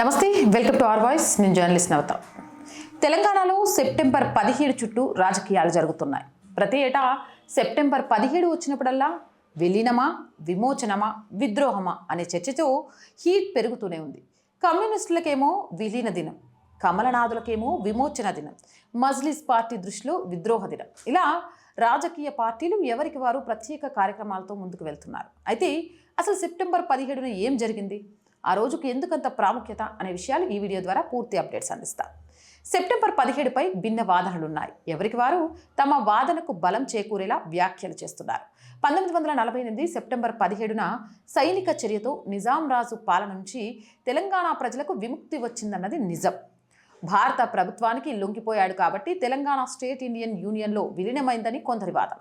నమస్తే welcome to R voice. నేను journalist నవత. తెలంగాణలో సెప్టెంబర్ పదిహేడు చుట్టూ రాజకీయాలు జరుగుతున్నాయి. ప్రతి ఏటా సెప్టెంబర్ పదిహేడు వచ్చినప్పుడల్లా విలీనమా విమోచనమా విద్రోహమా అనే చర్చతో హీట్ పెరుగుతూనే ఉంది. కమ్యూనిస్టులకేమో విలీన దినం కమలనాథులకేమో విమోచన దినం మజ్లిస్ పార్టీ దృష్టిలో విద్రోహ దినం. ఇలా రాజకీయ పార్టీలు ఎవరికి వారు ప్రత్యేక కార్యక్రమాలతో ముందుకు వెళ్తున్నారు? అయితే అసలు సెప్టెంబర్ పదిహేడున ఏం జరిగింది? ఆ రోజుకు ఎందుకంత ప్రాముఖ్యత అనే విషయాలు ఈ వీడియో ద్వారా పూర్తి అప్డేట్స్ అందిస్తా. సెప్టెంబర్ పదిహేడుపై భిన్న వాదనలున్నాయి. ఎవరికి వారు? తమ వాదనకు బలం చేకూరేలా వ్యాఖ్యలు చేస్తున్నారు. పంతొమ్మిది వందల నలభై ఎనిమిది సెప్టెంబర్ పదిహేడున సైనిక చర్యతో నిజాం రాజు పాలన నుంచి తెలంగాణ ప్రజలకు విముక్తి వచ్చిందన్నది నిజం. భారత ప్రభుత్వానికి లొంగిపోయాడు కాబట్టి తెలంగాణ స్టేట్ ఇండియన్ యూనియన్లో విలీనమైందని కొందరి వాదన.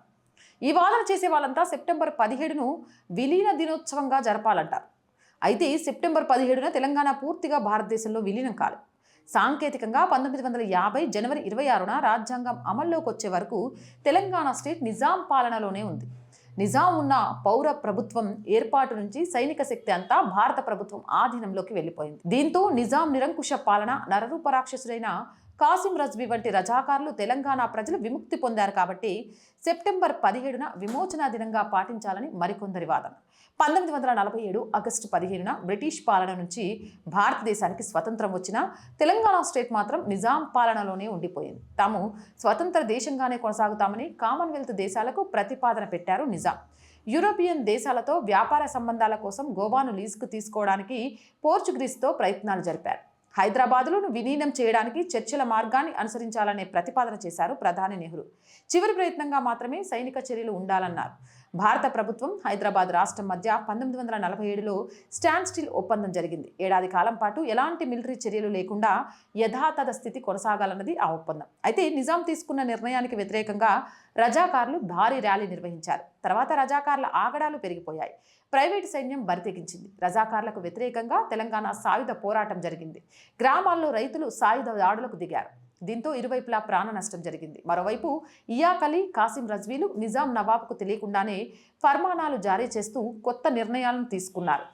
ఈ వాదన చేసే వాళ్ళంతా సెప్టెంబర్ పదిహేడును విలీన దినోత్సవంగా జరపాలంటారు. అయితే సెప్టెంబర్ పదిహేడున తెలంగాణ పూర్తిగా భారతదేశంలో విలీనం కాదు. సాంకేతికంగా పంతొమ్మిది వందల యాభై జనవరి ఇరవై ఆరున రాజ్యాంగం అమల్లోకి వచ్చే వరకు తెలంగాణ స్టేట్ నిజాం పాలనలోనే ఉంది. నిజాం ఉన్న పౌర ప్రభుత్వం ఏర్పాటు నుంచి సైనిక శక్తి అంతా భారత ప్రభుత్వం ఆధీనంలోకి వెళ్ళిపోయింది. దీంతో నిజాం నిరంకుశ పాలన నరరూపరాక్షసుడైన కాసిం రజ్వి వంటి రజాకారులు తెలంగాణ ప్రజలు విముక్తి పొందారు కాబట్టి సెప్టెంబర్ పదిహేడున విమోచన దినంగా పాటించాలని మరికొందరి వాదన. పంతొమ్మిది వందల నలభై ఏడు ఆగస్టు పదిహేనున బ్రిటిష్ పాలన నుంచి భారతదేశానికి స్వతంత్రం వచ్చిన తెలంగాణ స్టేట్ మాత్రం నిజాం పాలనలోనే ఉండిపోయింది. తాము స్వతంత్ర దేశంగానే కొనసాగుతామని కామన్వెల్త్ దేశాలకు ప్రతిపాదన పెట్టారు నిజాం. యూరోపియన్ దేశాలతో వ్యాపార సంబంధాల కోసం గోవాను లీజుకు తీసుకోవడానికి పోర్చుగీస్తో ప్రయత్నాలు జరిపారు. హైదరాబాదులను విలీనం చేయడానికి చర్చల మార్గాన్ని అనుసరించాలనే ప్రతిపాదన చేశారు ప్రధాని నెహ్రూ. చివరి ప్రయత్నంగా మాత్రమే సైనిక చర్యలు ఉండాలన్నారు. భారత ప్రభుత్వం హైదరాబాద్ రాష్ట్రం మధ్య పంతొమ్మిది వందల నలభై ఏడులో స్టాండ్ స్టిల్ ఒప్పందం జరిగింది. ఏడాది కాలం పాటు ఎలాంటి మిలిటరీ చర్యలు లేకుండా యథాతథ స్థితి కొనసాగాలన్నది ఆ ఒప్పందం. అయితే నిజాం తీసుకున్న నిర్ణయానికి వ్యతిరేకంగా రజాకారులు భారీ ర్యాలీ నిర్వహించారు. తర్వాత రజాకారుల ఆగడాలు పెరిగిపోయాయి. ప్రైవేటు సైన్యం బరితెగించింది. రజాకార్లకు వ్యతిరేకంగా తెలంగాణ సాయుధ పోరాటం జరిగింది. గ్రామాల్లో రైతులు సాయుధ దాడులకు దిగారు. దీంతో ఇరువైపులా ప్రాణ నష్టం జరిగింది. మరోవైపు ఇయాకలి కాసిం రజ్వీలు నిజాం నవాబ్కు తెలియకుండానే ఫర్మానాలు జారీ చేస్తూ కొత్త నిర్ణయాలను తీసుకున్నారు.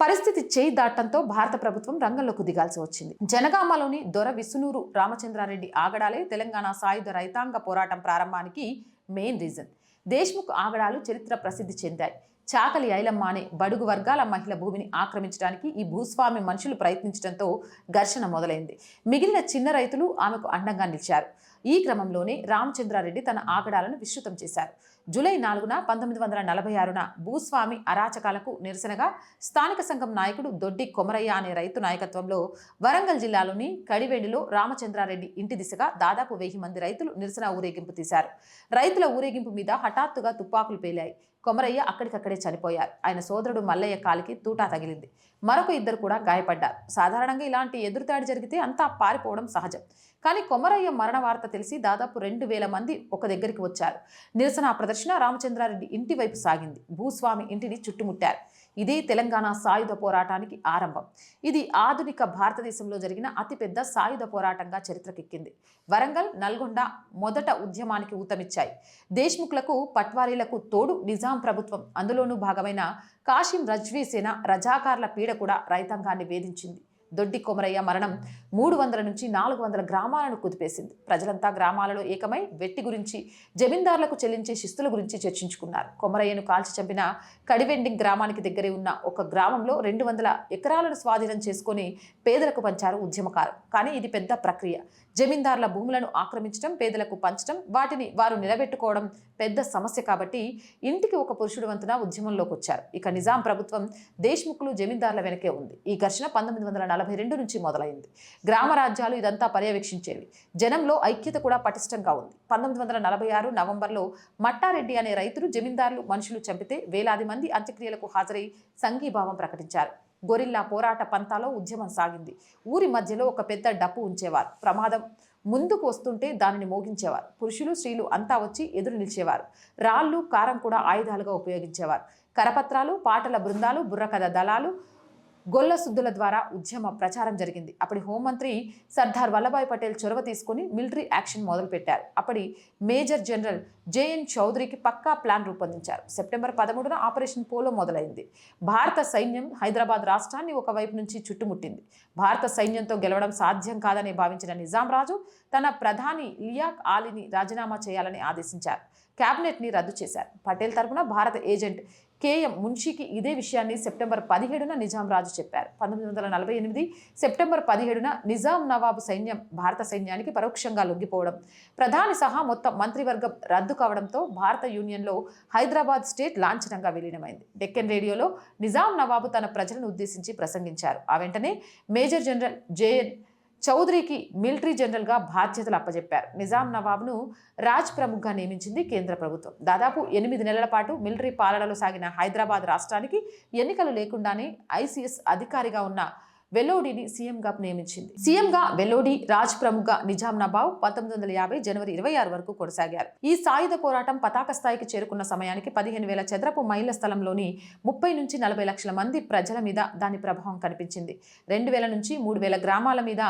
పరిస్థితి చేయి దాటంతో భారత ప్రభుత్వం రంగంలోకి దిగాల్సి వచ్చింది. జనగామలోని దొర విసునూరు రామచంద్రారెడ్డి ఆగడాలే తెలంగాణ సాయుధ రైతాంగ పోరాటం ప్రారంభానికి మెయిన్ రీజన్. దేశ్ముఖ్ ఆగడాలు చరిత్ర ప్రసిద్ధి చెందాయి. చాకలి ఐలమ్మ అనే బడుగు వర్గాల మహిళ భూమిని ఆక్రమించడానికి ఈ భూస్వామి మనుషులు ప్రయత్నించడంతో ఘర్షణ మొదలైంది. మిగిలిన చిన్న రైతులు ఆమెకు అండంగా నిలిచారు. ఈ క్రమంలోనే రామచంద్రారెడ్డి తన ఆగడాలను విస్తృతం చేశారు. జూలై నాలుగున పంతొమ్మిది వందల నలభై ఆరున భూస్వామి అరాచకాలకు నిరసనగా స్థానిక సంఘం నాయకుడు దొడ్డి కొమరయ్య అనే రైతు నాయకత్వంలో వరంగల్ జిల్లాలోని కడివెండిలో రామచంద్రారెడ్డి ఇంటి దిశగా దాదాపు వెయ్యి మంది రైతులు నిరసన ఊరేగింపు తీశారు. రైతుల ఊరేగింపు మీద హఠాత్తుగా తుపాకులు పేలాయి. కొమరయ్య అక్కడికక్కడే చనిపోయారు. ఆయన సోదరుడు మల్లయ్య కాలికి తూటా తగిలింది. మరొక ఇద్దరు కూడా గాయపడ్డారు. సాధారణంగా ఇలాంటి ఎదురుదాడి జరిగితే అంతా పారిపోవడం సహజం. కానీ కొమరయ్య మరణ వార్త తెలిసి దాదాపు రెండు వేల మంది ఒక దగ్గరికి వచ్చారు. నిరసన ప్రదర్శన రామచంద్రారెడ్డి ఇంటి వైపు సాగింది. భూస్వామి ఇంటిని చుట్టుముట్టారు. ఇదే తెలంగాణ సాయుధ పోరాటానికి ఆరంభం. ఇది ఆధునిక భారతదేశంలో జరిగిన అతిపెద్ద సాయుధ పోరాటంగా చరిత్రకెక్కింది. వరంగల్ నల్గొండ మొదట ఉద్యమానికి ఊతమిచ్చాయి. దేశ్ముఖ్లకు పట్వారీలకు తోడు నిజాం ప్రభుత్వం. అందులోనూ భాగమైన కాశీం రజ్వీ సేన రజాకార్ల పీడ కూడా రైతాంగాన్ని వేధించింది. దొడ్డి కొమరయ్య మరణం మూడు వందల నుంచి నాలుగు వందల గ్రామాలను కుదిపేసింది. ప్రజలంతా గ్రామాలలో ఏకమై వెట్టి గురించి జమీందారులకు చెల్లించే శిస్తుల గురించి చర్చించుకున్నారు. కొమరయ్యను కాల్చి చంపిన కడివెండింగ్ గ్రామానికి దగ్గరే ఉన్న ఒక గ్రామంలో రెండు వందల ఎకరాలను స్వాధీనం చేసుకొని పేదలకు పంచారు ఉద్యమకారు. కానీ ఇది పెద్ద ప్రక్రియ. జమీందారుల భూములను ఆక్రమించడం పేదలకు పంచడం వాటిని వారు నిలబెట్టుకోవడం పెద్ద సమస్య కాబట్టి ఇంటికి ఒక పురుషుడు వంతున ఉద్యమంలోకి వచ్చారు ఇక నిజాం ప్రభుత్వం దేశ్ముఖులు జమీందారుల వెనకే ఉంది. ఈ ఘర్షణ పంతొమ్మిది వందల నలభై రెండు నుంచి మొదలైంది. గ్రామ రాజ్యాలు ఇదంతా పర్యవేక్షించేవి. జనంలో ఐక్యత కూడా పటిష్టంగా ఉంది. పంతొమ్మిది వందల నలభై ఆరు నవంబర్లో మట్టారెడ్డి అనే రైతులు జమీందారులు మనుషులు చంపితే వేలాది మంది అంత్యక్రియలకు హాజరై సంఘీభావం ప్రకటించారు. గొరిల్లా పోరాట పంతాలో ఉద్యమం సాగింది. ఊరి మధ్యలో ఒక పెద్ద డప్పు ఉంచేవారు. ప్రమాదం ముందుకు వస్తుంటే దానిని మోగించేవారు. పురుషులు స్త్రీలు అంతా వచ్చి ఎదురు నిలిచేవారు. రాళ్ళు కారం కూడా ఆయుధాలుగా ఉపయోగించేవారు. కరపత్రాలు పాటల బృందాలు బుర్రకథ దళాలు గొల్ల సుద్దుల ద్వారా ఉద్యమ ప్రచారం జరిగింది. అప్పటి హోంమంత్రి సర్దార్ వల్లభాయ్ పటేల్ చొరవ తీసుకుని మిలిటరీ యాక్షన్ మొదలుపెట్టారు. అప్పటి మేజర్ జనరల్ జేఎన్ చౌదరికి పక్కా ప్లాన్ రూపొందించారు. సెప్టెంబర్ పదమూడున ఆపరేషన్ పోలో మొదలైంది. భారత సైన్యం హైదరాబాద్ రాష్ట్రాన్ని ఒకవైపు నుంచి చుట్టుముట్టింది. భారత సైన్యంతో గెలవడం సాధ్యం కాదని భావించిన నిజాం రాజు తన ప్రధాని లియాక్ ఆలీని రాజీనామా చేయాలని ఆదేశించారు. క్యాబినెట్ని రద్దు చేశారు. పటేల్ తరపున భారత ఏజెంట్ కేఎం మున్షికి ఇదే విషయాన్ని సెప్టెంబర్ పదిహేడున నిజాం రాజు చెప్పారు. పంతొమ్మిది వందల నలభై ఎనిమిది సెప్టెంబర్ పదిహేడున నిజాం నవాబు సైన్యం భారత సైన్యానికి పరోక్షంగా లొంగిపోవడం ప్రధాని సహా మొత్తం మంత్రివర్గం రద్దు కావడంతో భారత యూనియన్లో హైదరాబాద్ స్టేట్ లాంఛనంగా విలీనమైంది. డెక్కన్ రేడియోలో నిజాం నవాబు తన ప్రజలను ఉద్దేశించి ప్రసంగించారు. ఆ వెంటనే మేజర్ జనరల్ జేఎన్ చౌదరికి మిలిటరీ జనరల్గా బాధ్యతలు అప్పజెప్పారు. నిజాం నవాబ్ను రాజ్ ప్రముఖ్గా నియమించింది కేంద్ర ప్రభుత్వం. దాదాపు ఎనిమిది నెలల పాటు మిలిటరీ పాలనలో సాగిన హైదరాబాద్ రాష్ట్రానికి ఎన్నికలు లేకుండానే ఐసీఎస్ అధికారిగా ఉన్న వెల్లోడిని సీఎంగా నియమించింది. సీఎంగా వెల్లోడి రాజ్ ప్రముఖ నిజాం నవాబ్ పంతొమ్మిది వందల యాభై జనవరి ఇరవై ఆరు వరకు కొనసాగారు. ఈ సాయుధ పోరాటం పతాక స్థాయికి చేరుకున్న సమయానికి పదిహేను వేల చదరపు మైళ్ళ స్థలంలోని ముప్పై నుంచి నలభై లక్షల మంది ప్రజల మీద దాని ప్రభావం కనిపించింది. రెండు వేల నుంచి మూడు వేల గ్రామాల మీద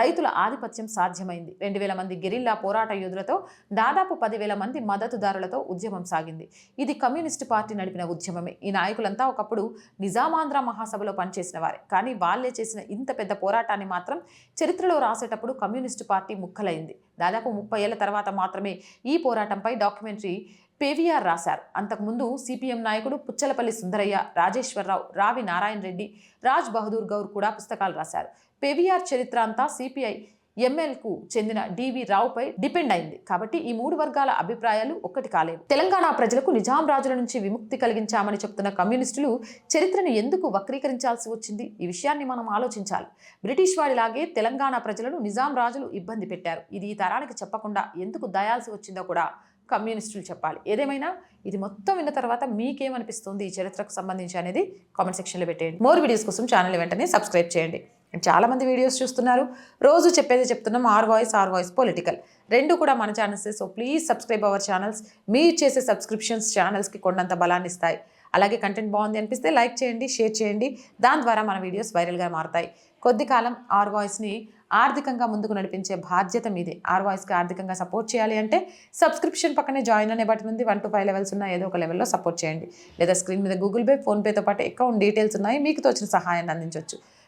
రైతుల ఆధిపత్యం సాధ్యమైంది. రెండు వేల మంది గెరిల్లా పోరాట యోధులతో దాదాపు పదివేల మంది మద్దతుదారులతో ఉద్యమం సాగింది. ఇది కమ్యూనిస్టు పార్టీ నడిపిన ఉద్యమమే. ఈ నాయకులంతా ఒకప్పుడు నిజామాంధ్ర మహాసభలో పనిచేసిన వారే. కానీ వాళ్ళే చేసిన ఇంత పెద్ద పోరాటాన్ని మాత్రం చరిత్రలో రాసేటప్పుడు కమ్యూనిస్టు పార్టీ ముక్కలైంది. దాదాపు ముప్పై ఏళ్ళ తర్వాత మాత్రమే ఈ పోరాటంపై డాక్యుమెంటరీ పేవీఆర్ రాశారు. అంతకుముందు సిపిఎం నాయకుడు పుచ్చలపల్లి సుందరయ్య రాజేశ్వరరావు రావి నారాయణ రెడ్డి రాజ్ బహదూర్ గౌర్ కూడా పుస్తకాలు రాశారు. పేవీఆర్ చరిత్ర అంతా సిపిఐ ఎంఎల్కు చెందిన డివి రావుపై డిపెండ్ అయింది. కాబట్టి ఈ మూడు వర్గాల అభిప్రాయాలు ఒక్కటి కాలేవు. తెలంగాణ ప్రజలకు నిజాం రాజుల నుంచి విముక్తి కలిగించామని చెప్తున్న కమ్యూనిస్టులు చరిత్రను ఎందుకు వక్రీకరించాల్సి వచ్చింది? ఈ విషయాన్ని మనం ఆలోచించాలి. బ్రిటిష్ వాడిలాగే తెలంగాణ ప్రజలను నిజాం రాజులు ఇబ్బంది పెట్టారు. ఇది ఈ తరానికి చెప్పకుండా ఎందుకు దయాల్సి వచ్చిందో కూడా కమ్యూనిస్టులు చెప్పాలి. ఏదేమైనా ఇది మొత్తం విన్న తర్వాత మీకేమనిపిస్తుంది ఈ చరిత్రకు సంబంధించి అనేది కామెంట్ సెక్షన్లో పెట్టేయండి. మోర్ వీడియోస్ కోసం ఛానల్ వెంటనే సబ్స్క్రైబ్ చేయండి. చాలామంది వీడియోస్ చూస్తున్నారు. రోజు చెప్పేది చెప్తున్నాం R voice R voice political. రెండు కూడా మన ఛానల్సే so please subscribe our channels. మీరు చేసే సబ్స్క్రిప్షన్స్ ఛానల్స్కి కొండంత బలాన్ని ఇస్తాయి. అలాగే కంటెంట్ బాగుంది అనిపిస్తే లైక్ చేయండి షేర్ చేయండి. దాని ద్వారా మన వీడియోస్ వైరల్గా మారుతాయి. కొద్ది కాలం ఆర్ వాయిస్ని ఆర్థికంగా ముందుకు నడిపించే బాధ్యత మీదే. ఆర్ వాయిస్కి ఆర్థికంగా సపోర్ట్ చేయాలి అంటే సబ్స్క్రిప్షన్ పక్కనే జాయిన్ అనే బటన్ ఉంది. వన్ టు ఫైవ్ లెవెల్స్ ఉన్న ఏదో ఒక లెవెల్లో సపోర్ట్ చేయండి. లేదా స్క్రీన్ మీద గూగుల్ పే ఫోన్పేతో పాటు అకౌంట్ డీటెయిల్స్ ఉన్నాయి. మీకు తోచిన సహాయాన్ని అందించవచ్చు